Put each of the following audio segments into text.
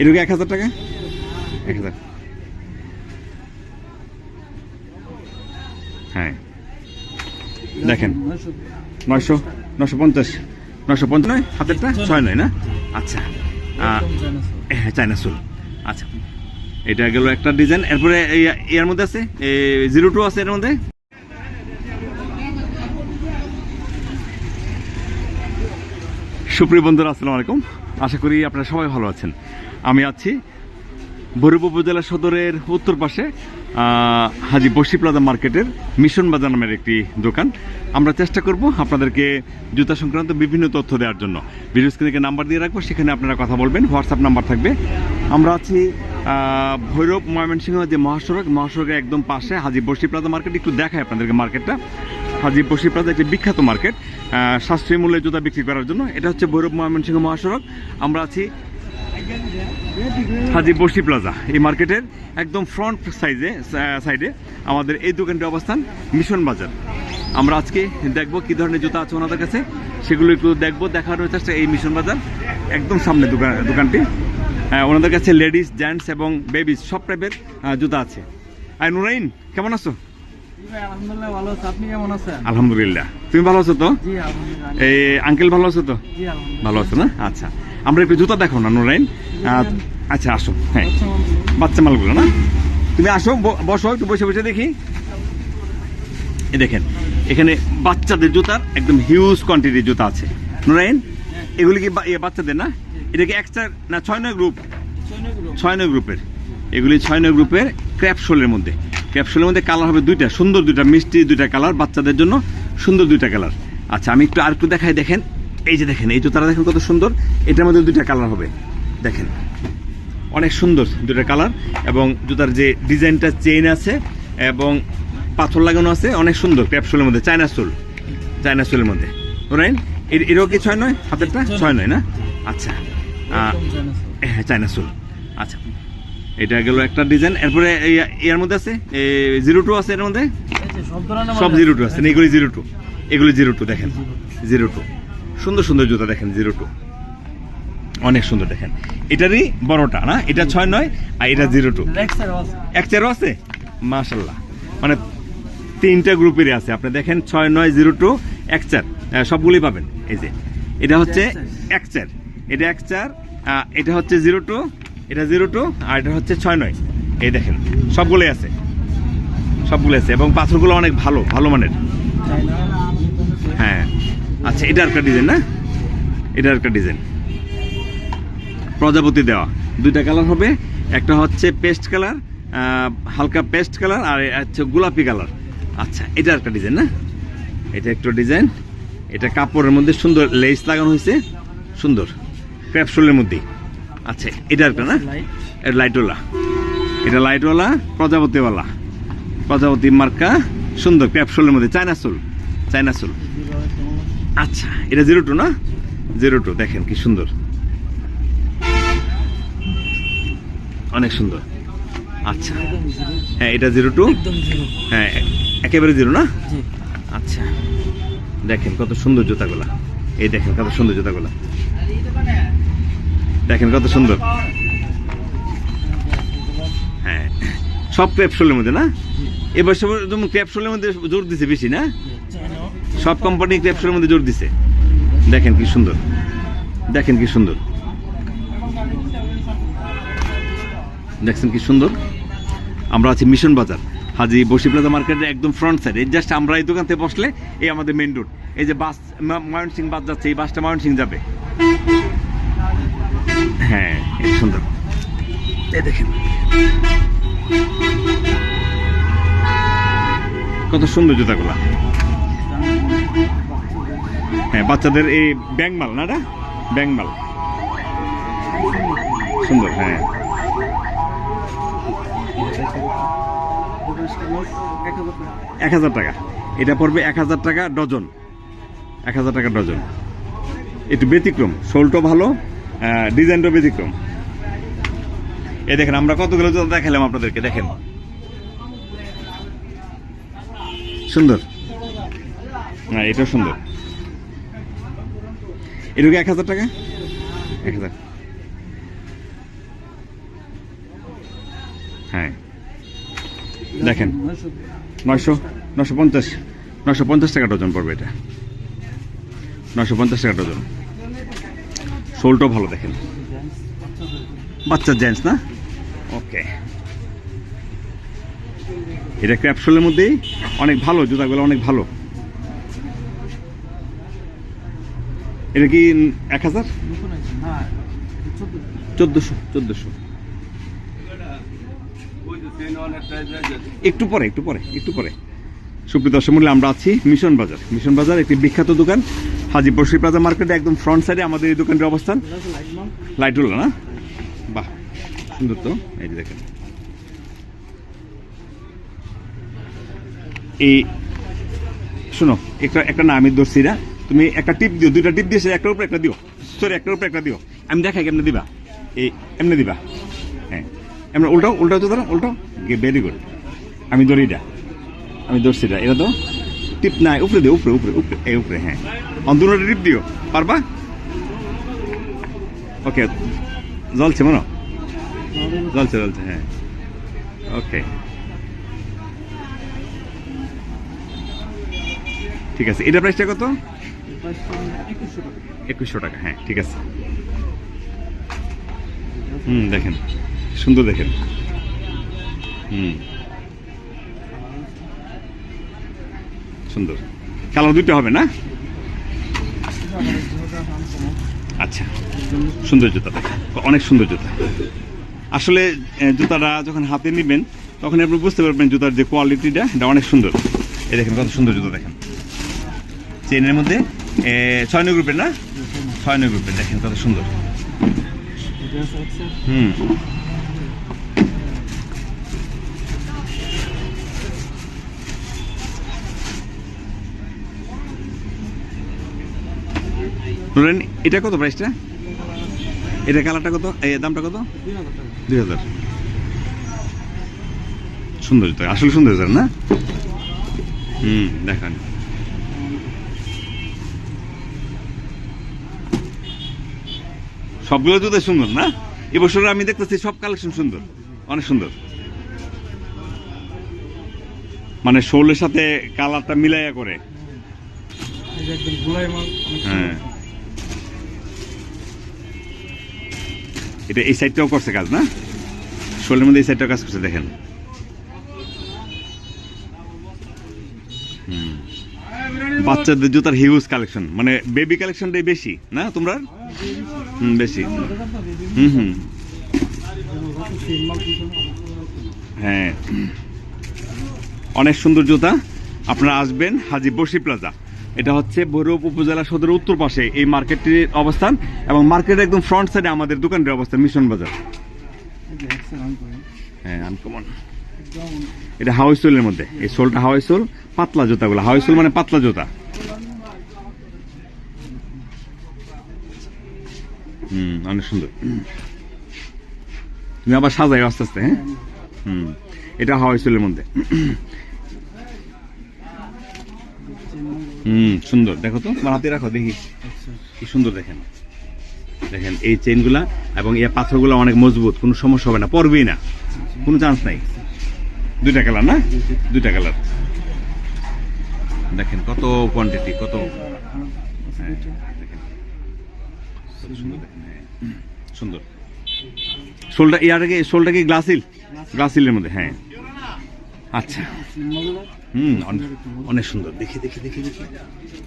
এটুকু এক হাজার টাকা? এক হাজার। হ্যাঁ। দেখেন নয়শো নশো পঞ্চাশ নশো পঞ্চাশ নয় হাতেরটা? ছয় নয়। না? আচ্ছা হ্যাঁ চায়না সুল আচ্ছা এটা গেল একটা ডিজাইন। এরপরে এর মধ্যে আছে? জিরো টু আছে এর মধ্যে? সুপ্রিয় বন্ধুরা, আসসালামু আলাইকুম। আশা করি আপনারা সবাই ভালো আছেন। আমি আছি ভৈরব উপজেলা সদরের উত্তর পাশে হাজি বসি প্লাজা মার্কেটের মিশন বাজার নামের একটি দোকান। আমরা চেষ্টা করব আপনাদেরকে জুতা সংক্রান্ত বিভিন্ন তথ্য দেওয়ার জন্য। ভিডিও স্ক্রিনে নাম্বার দিয়ে রাখব, সেখানে আপনারা কথা বলবেন, হোয়াটসঅ্যাপ নাম্বার থাকবে। আমরা আছি ভৈরব ময়মনসিংহ যে মহাসড়ক, মহাসড়কের একদম পাশে হাজি বসি প্লাজা মার্কেট। একটু দেখায় আপনাদেরকে মার্কেটটা। হাজি বসি প্লাজা একটি বিখ্যাত মার্কেট। সাশ্রয়ী মূল্যে জুতা বিক্রি করার জন্য। এটা হচ্ছে ভৈরব ময়মনসিংহ মহাসড়ক। আমরা আছি হাজি বসি প্লাজা এই মার্কেটের একদম ফ্রন্ট সাইজে সাইডে আমাদের এই দোকানটির অবস্থান মিশন বাজার। আমরা আজকে দেখব কি ধরনের জুতা আছে ওনাদের কাছে। সেগুলো একটু দেখব, দেখানোর চেষ্টা এই মিশন বাজার, একদম সামনে দোকান দোকানটি। ওনাদের কাছে লেডিস জেন্টস এবং বেবিস সব টাইপের জুতা আছে। আর নুরাইন, কেমন আছো? আলহামদুলিল্লাহ তুমি ভালো আছো তো? এই আঙ্কেল ভালো আছো তো? ভালো আছো না? আচ্ছা। আমরা একটু জুতা দেখো না নুরাইন? আচ্ছা আসো। হ্যাঁ। আচ্ছা, বাচ্চা মালগুলো না? তুমি আসো বসো একটু বসে বসে দেখি। দেখেন এখানে বাচ্চাদের জুতার একদম হিউজ কোয়ান্টিটির জুতা আছে। নুরাইন এগুলি কি বা- এ বাচ্চাদের না? এটা কি একটা না ছয় নয় গ্রুপ। ছয় নয় গ্রুপের এগুলি ছয় নয় গ্রুপের ক্র্যাপশোলের মধ্যে। ক্র্যাপশোলের মধ্যে কালার হবে দুইটা, সুন্দর দুইটা, মিষ্টি দুইটা কালার বাচ্চাদের জন্য সুন্দর দুইটা কালার। আচ্ছা আমি একটু আর একটু দেখাই, দেখেন। এই যে দেখেন, এই জুতাটা দেখেন কত সুন্দর, এটার মধ্যে দুইটা কালার হবে। দেখেন, অনেক সুন্দর দুটো কালার এবং জুতার যে ডিজাইনটা চেইন আছে এবং পাথর লাগানো আছে, অনেক সুন্দর ক্যাপসুলের মধ্যে, চায়না সোল চায়না সোলের মধ্যে। রাইন এরও কি ছয় নয়? হাতেরটা? ছয় নয় না? আচ্ছা। হ্যাঁ চায়না সোল আচ্ছা এটা গেল একটা ডিজাইন এরপরে এর মধ্যে আছে? জিরো টু আছে এর মধ্যে? সব জিরো টু আছে। এগুলি জিরো টু এগুলি জিরো টু দেখেন। জিরো টু সুন্দর সুন্দর জুতা দেখেন জিরো টু অনেক সুন্দর দেখেন। এটারই বড়টা না? এটা ছয় নয় আর এটা জিরো টু। এক চেয়ারও আছে? মাশাল্লাহ। মানে তিনটা গ্রুপেরই আছে। আপনি দেখেন ছয় নয় জিরো টু এক চার। সবগুলি পাবেন। এই যে এটা হচ্ছে এক চার। এটা এক চার এটা হচ্ছে জিরো টু এটা জিরো টু আর এটা হচ্ছে ছয় নয়। এই দেখেন, সবগুলোই আছে। সবগুলো আছে এবং পাথরগুলো অনেক ভালো ভালো মানের। হ্যাঁ। আচ্ছা এটা একটা ডিজাইন না? এটা একটা ডিজাইন প্রজাপতি দেওয়া। দুইটা কালার হবে। একটা হচ্ছে পেস্ট কালার হালকা পেস্ট কালার আর হচ্ছে গোলাপি কালার আচ্ছা এটা একটা ডিজাইন না? এটা একটু ডিজাইন এটা কাপড়ের মধ্যে সুন্দর লেস লাগানো হয়েছে। সুন্দর। ক্র্যাপসুলের মধ্যে আচ্ছা এটা একটা না? এটা লাইটওয়ালা এটা লাইটওয়ালা প্রজাপতিওয়ালা। প্রজাপতি মার্কা সুন্দর ক্র্যাপসুলের মধ্যে চায়না সুল চায়না সুল আচ্ছা এটা জিরো টু না? জিরো টু দেখেন কি সুন্দর। অনেক সুন্দর। আচ্ছা হ্যাঁ এটা জিরো টু হ্যাঁ একেবারে জিরো না? আচ্ছা দেখেন কত সুন্দর জুতাগুলা। এই দেখেন কত সুন্দর জুতাগুলা। দেখেন কত সুন্দর। হ্যাঁ। সব ক্র্যাপসোলের মধ্যে না? এবার সব যেমন ক্র্যাপসোলের মধ্যে জোর দিছে বেশি না? সব কোম্পানি ক্র্যাপসোলের মধ্যে জোর দিছে। দেখেন কি সুন্দর। দেখেন কি সুন্দর। দেখছেন কি সুন্দর? আমরা আছি মিশন বাজার। হাজি বসি প্লাজা মার্কেটের একদম ফ্রন্ট সাইড জাস্ট আমরা এই দোকান থেকে বসলে এই আমাদের মেন রোড এই যে বাস ময়ন সিং বাস যাচ্ছে, এই বাসটা ময়ন সিং যাবে হ্যাঁ এই সুন্দর দেখেন কত সুন্দর জুতাগুলা। হ্যাঁ বাচ্চাদের এই ব্যাংমাল না ব্যাংমাল সুন্দর হ্যাঁ। এক হাজার টাকা। এটা পড়বে এক হাজার টাকা ডজন। এক হাজার টাকা ডজন। একটু ব্যতিক্রম শোলটাও ভালো ডিজাইনটাও ব্যতিক্রম। এই দেখেন, আমরা কতগুলো জুতা দেখালাম আপনাদেরকে, দেখেন। সুন্দর। হ্যাঁ এটাও সুন্দর। এটুকু এক হাজার টাকা? এক হাজার। হ্যাঁ। দেখেন, নয়শো নশো পঞ্চাশ নশো পঞ্চাশ টাকা ডজন পড়বে এটা। নশো পঞ্চাশ টাকা ডজন। শোলটাও ভালো, দেখেন। বাচ্চার জেন্টস না? ওকে। এটা ক্র্যাপশোলের মধ্যেই অনেক ভালো, জুতাগুলো অনেক ভালো। এটা কি এক হাজার? চোদ্দ চোদ্দোশো চোদ্দোশো। একটু পরে একটু পরে একটু পরে। সুপ্রিয় দর্শক মূল্যে আমরা আছি মিশন বাজার। মিশন বাজার একটি বিখ্যাত দোকান। হাজি বসি প্লাজা মার্কেটে একদম ফ্রন্ট সাইডে আমাদের এই দোকানটির অবস্থান। লাইট লাইটুল্লা না? বাহ। সুন্দর তো? এই দেখেন। এই, শোনো, একটা একটা না, আমি ধরছি তুমি একটা টিপ দিও, দুইটা টিপ দিয়েছে একটার উপরে একটা দিও। সরি একটার উপরে একটা দিও। আমি দেখাই কেমনে দিবা? এই, এমনি দিবা? হ্যাঁ। এমনি উল্টাও উল্টাও তো ধরো, উল্টাও। ভেরি গুড আমি ধরি এটা। আমি ধরছি এটা। এটা তো টিপ নাই, উপরে দিও, উপরে উপরে উপরে, এই উপরে হ্যাঁ। অন্তরটা টিপ দিও। পারবা? ওকে জ্বলছে মনো জ্বলছে জ্বলছে হ্যাঁ। ওকে। ঠিক আছে, এটা প্রাইসটা কত? একুশশো টাকা হ্যাঁ ঠিক আছে। হুম, দেখেন, সুন্দর দেখেন। হুম। সুন্দর। কালার দুটো হবে না? আচ্ছা সুন্দর জুতা অনেক সুন্দর জুতা। আসলে জুতাটা যখন হাতে নেবেন তখন আপনি বুঝতে পারবেন জুতার যে কোয়ালিটিটা এটা অনেক সুন্দর। এই দেখেন কত সুন্দর জুতা দেখেন। চেনের মধ্যে ছয় নয় গ্রুপের না? ছয় নয় গ্রুপের দেখেন কত সুন্দর। হুম। এটা কত প্রাইসটা এটা কালারটা কত? দামটা কত? দুই হাজার সুন্দর জুতা আসলে সুন্দর জুতা না? হুম দেখান। সবগুলো জুতা সুন্দর না? এবছর আমি দেখতেছি সব কালেকশন সুন্দর অনেক সুন্দর। মানে শোলের সাথে কালারটা মিলাইয়া করে। হ্যাঁ। এটা এই সাইডটাও করছে কাজ, না? শোলের মধ্যে এই সাইডটাও কাজ করছে, দেখেন। বাচ্চাদের জুতার হিউজ কালেকশন মানে বেবি কালেকশনটাই বেশি, না তোমরা? হুম, বেশি। হুম হুম। হ্যাঁ। অনেক সুন্দর জুতা, আপনারা আসবেন হাজি বসি প্লাজা। এটা হচ্ছে ভৈরব উপজেলা সদরের উত্তর পাশে এই মার্কেটটির অবস্থান এবং মার্কেটের একদম ফ্রন্ট সাইডে আমাদের দোকানটির অবস্থান, মিশন বাজার। হ্যাঁ এটা হাওয়াই সোলের মধ্যে। এই সোলটা হাওয়াই সোল, পাতলা জুতাগুলো। হাওয়াই সোল মানে পাতলা জুতা। হুম, অনেক সুন্দর। তুমি আবার সাজাই আস্তে আস্তে হ্যাঁ? হুম, এটা হাওয়াই সোলের মধ্যে। হুম সুন্দর। দেখো তো তোমার হাতে রাখো দেখি। কি সুন্দর দেখেন। দেখেন এই চেনগুলা এবং এই পাথরগুলো অনেক মজবুত কোনো সমস্যা হবে না পড়বেই না। কোনো চান্স নাই। দুইটা কালার না? দুইটা কালার দেখেন কত কোয়ান্টিটি কত হ্যাঁ, হ্যাঁ। সুন্দর। শোলটা ইয়ার আগে শোলটা কি গ্লাসিল গ্লাসিলের মধ্যে হ্যাঁ। আচ্ছা। হুম অনেক- সুন্দর। দেখি দেখি দেখি দেখি।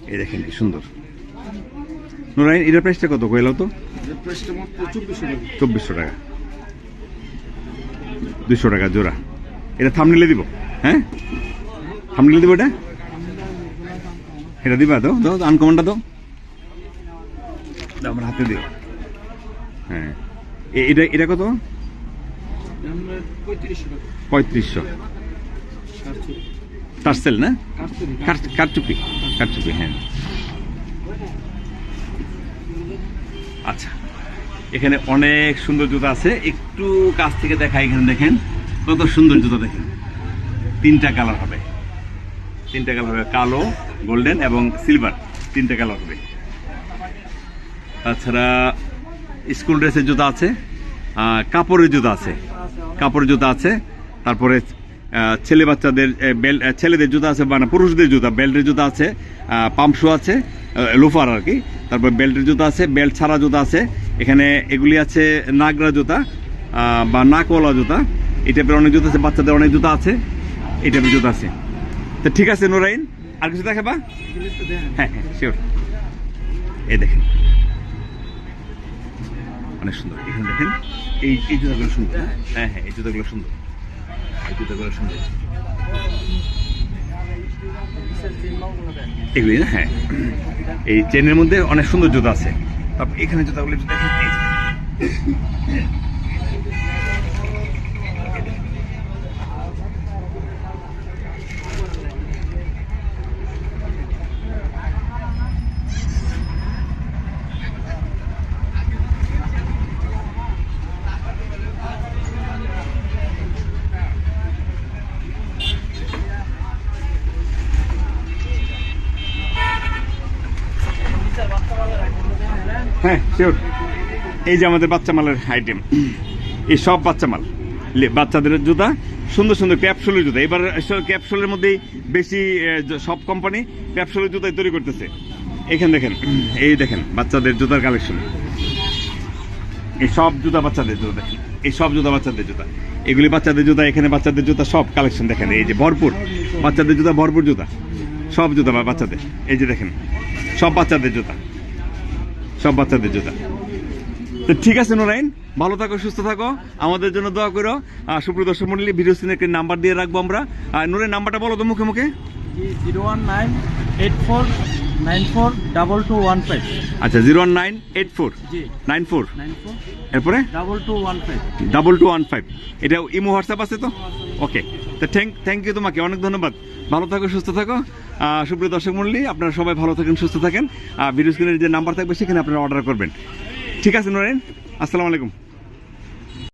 এই দেখেন কি সুন্দর। নুরাইন এটার প্রাইসটা কত? কইলাও তো। চব্বিশশো টাকা। দুশো টাকা। জোড়া। এটা থামনিলে দিব? হ্যাঁ? থামনিলে দিব এটা? এটা দিবা তো? দাও আনকমনটা দাও। আমার হাতে দিও। হ্যাঁ। এটা এটা কত? পঁয়ত্রিশশো। টার্সেল না কারচুপি কারচুপি হ্যাঁ। আচ্ছা এখানে অনেক সুন্দর জুতা আছে। একটু কাছ থেকে দেখা এখানে দেখেন। কত সুন্দর জুতা দেখেন। তিনটা কালার হবে। তিনটা কালার হবে কালো গোল্ডেন এবং সিলভার। তিনটা কালার হবে। তাছাড়া স্কুল ড্রেসের জুতা আছে। কাপড়ের জুতা আছে। কাপড়ের জুতা আছে। তারপরে ছেলে বাচ্চাদের বেল্ট ছেলেদের জুতা আছে মানে পুরুষদের জুতা, বেল্টের জুতা আছে পাম্প শু আছে লোফার আর কি। তারপর বেল্টের জুতা আছে, বেল্ট ছাড়া জুতা আছে। এখানে এগুলি আছে নাগরা জুতা বা নাকওয়ালা জুতা। এই টাইপের অনেক জুতা আছে, বাচ্চাদের অনেক জুতা আছে, এই টাইপের জুতা আছে। তো ঠিক আছে, নুরাইন, আর কিছু দেখাবা? হ্যাঁ হ্যাঁ শিওর এই দেখেন। অনেক সুন্দর, এখানে দেখেন, এই এই জুতাগুলো সুন্দর। হ্যাঁ হ্যাঁ এই জুতাগুলো সুন্দর। এগুলি না? হ্যাঁ। এই চেনের মধ্যে অনেক সুন্দর জুতা আছে। তারপর এখানে জুতাগুলি দেখেন। হ্যাঁ এই যে আমাদের বাচ্চা মালের আইটেম এই সব বাচ্চা মাল বাচ্চাদের জুতা, সুন্দর সুন্দর ক্যাপসুলের জুতা। এবার ক্যাপসুলের মধ্যেই বেশি সব কোম্পানি ক্যাপসুলের জুতাই তৈরি করতেছে। এখানে দেখেন, এই দেখেন, বাচ্চাদের জুতার কালেকশন এই সব জুতা বাচ্চাদের জুতা দেখেন। এই সব জুতা বাচ্চাদের জুতা। এগুলি বাচ্চাদের জুতা, এখানে বাচ্চাদের জুতা, সব কালেকশন দেখেন। এই যে ভরপুর, বাচ্চাদের জুতা, ভরপুর জুতা। সব জুতা বাচ্চাদের। এই যে দেখেন, সব বাচ্চাদের জুতা। সব বাচ্চাদের জুতা তো ঠিক আছে নুরাইন ভালো থাকো সুস্থ থাকো। আমাদের জন্য দোয়া করো। আর সুপ্রিয় দর্শক মন্ডলী ভিডিও সিনে একটি নাম্বার দিয়ে রাখব আমরা। আর নুরের নাম্বারটা বলো তো মুখে মুখে। Zero one nine eight four nine four double two one five. আচ্ছা zero one nine eight four. Nine four. এরপরে? Double two one five. Double two one five. এটা ইমো হোয়াটসঅ্যাপ আছে তো? ওকে। তো থ্যাংক থ্যাংক ইউ তোমাকে। অনেক ধন্যবাদ। ভালো থাকো সুস্থ থাকো। সুপ্রিয় দর্শক মন্ডলী, আপনারা সবাই ভালো থাকেন, সুস্থ থাকেন। আর ভিডিও স্ক্রিনের যে নাম্বার থাকবে, সেখানে আপনারা অর্ডার করবেন। ঠিক আছে নরেন আসসালামু আলাইকুম।